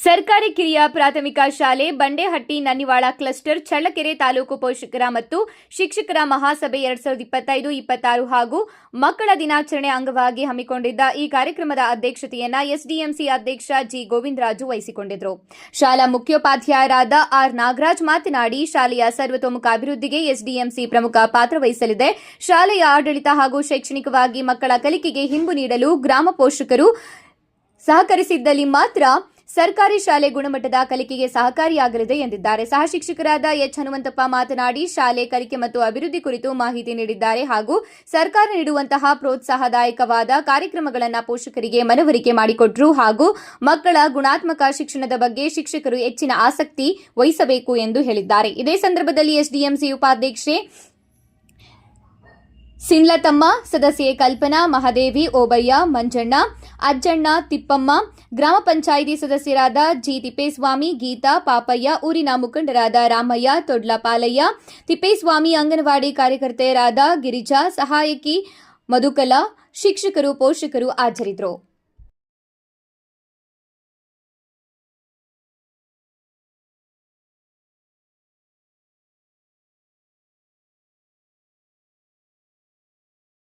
ಸರ್ಕಾರಿ ಕಿರಿಯ ಪ್ರಾಥಮಿಕ ಶಾಲೆ ಬಂಡೆಹಟ್ಟಿ ನನ್ನಿವಾಳ ಕ್ಲಸ್ಟರ್ ಚಳ್ಳಕೆರೆ ತಾಲೂಕು ಪೋಷಕರ ಮತ್ತು ಶಿಕ್ಷಕರ ಮಹಾಸಭೆ ಎರಡ್ ಸಾವಿರದ ಇಪ್ಪತ್ತೈದು, ಇಪ್ಪತ್ತಾರು ಹಾಗೂ ಮಕ್ಕಳ ದಿನಾಚರಣೆ ಅಂಗವಾಗಿ ಹಮ್ಮಿಕೊಂಡಿದ್ದ ಈ ಕಾರ್ಯಕ್ರಮದ ಅಧ್ಯಕ್ಷತೆಯನ್ನ ಎಸ್ಡಿಎಂಸಿ ಅಧ್ಯಕ್ಷ ಜಿ ಗೋವಿಂದರಾಜು ವಹಿಸಿಕೊಂಡಿದ್ದರು ಶಾಲಾ ಮುಖ್ಯೋಪಾಧ್ಯಾಯರಾದ ಆರ್ ನಾಗರಾಜ್ ಮಾತನಾಡಿ, ಶಾಲೆಯ ಸರ್ವತೋಮುಖ ಅಭಿವೃದ್ಧಿಗೆ ಎಸ್ಡಿಎಂಸಿ ಪ್ರಮುಖ ಪಾತ್ರ ವಹಿಸಲಿದೆ. ಶಾಲೆಯ ಆಡಳಿತ ಹಾಗೂ ಶೈಕ್ಷಣಿಕವಾಗಿ ಮಕ್ಕಳ ಕಲಿಕೆಗೆ ಹಿಂಬು ನೀಡಲು ಗ್ರಾಮ ಪೋಷಕರು ಸಹಕರಿಸಿದ್ದಲ್ಲಿ ಮಾತ್ರ ಸರ್ಕಾರಿ ಶಾಲೆ ಗುಣಮಟ್ಟದ ಕಲಿಕೆಗೆ ಸಹಕಾರಿಯಾಗಲಿದೆ ಎಂದಿದ್ದಾರೆ. ಸಹ ಶಿಕ್ಷಕರಾದ ಎಚ್. ಹನುಮಂತಪ್ಪ ಮಾತನಾಡಿ, ಶಾಲೆ ಕಲಿಕೆ ಮತ್ತು ಅಭಿವೃದ್ಧಿ ಕುರಿತು ಮಾಹಿತಿ ನೀಡಿದ್ದಾರೆ ಹಾಗೂ ಸರ್ಕಾರ ನೀಡುವಂತಹ ಪ್ರೋತ್ಸಾಹದಾಯಕವಾದ ಕಾರ್ಯಕ್ರಮಗಳನ್ನು ಪೋಷಕರಿಗೆ ಮನವರಿಕೆ ಮಾಡಿಕೊಟ್ರು ಹಾಗೂ ಮಕ್ಕಳ ಗುಣಾತ್ಮಕ ಶಿಕ್ಷಣದ ಬಗ್ಗೆ ಶಿಕ್ಷಕರು ಹೆಚ್ಚಿನ ಆಸಕ್ತಿ ವಹಿಸಬೇಕು ಎಂದು ಹೇಳಿದ್ದಾರೆ. ಇದೇ ಸಂದರ್ಭದಲ್ಲಿ ಎಸ್ಡಿಎಂಸಿ ಉಪಾಧ್ಯಕ್ಷೆ ಸಿನ್ಲತಮ್ಮ, ಸದಸ್ಯೆ ಕಲ್ಪನಾ, ಮಹಾದೇವಿ, ಓಬಯ್ಯ, ಮಂಜಣ್ಣ, ಅಜ್ಜಣ್ಣ, ತಿಪ್ಪಮ್ಮ, ಗ್ರಾಮ ಪಂಚಾಯಿತಿ ಸದಸ್ಯರಾದ ಜಿ. ತಿಪ್ಪೇಸ್ವಾಮಿ, ಗೀತಾ, ಪಾಪಯ್ಯ, ಊರಿನ ಮುಖಂಡರಾದ ರಾಮಯ್ಯ, ತೊಡ್ಲಪಾಲಯ್ಯ, ತಿಪ್ಪೇಸ್ವಾಮಿ ಅಂಗನವಾಡಿ ಕಾರ್ಯಕರ್ತೆಯರಾದ ಗಿರಿಜಾ, ಸಹಾಯಕಿ ಮಧುಕಲಾ, ಶಿಕ್ಷಕರು, ಪೋಷಕರು ಹಾಜರಿದ್ದರು.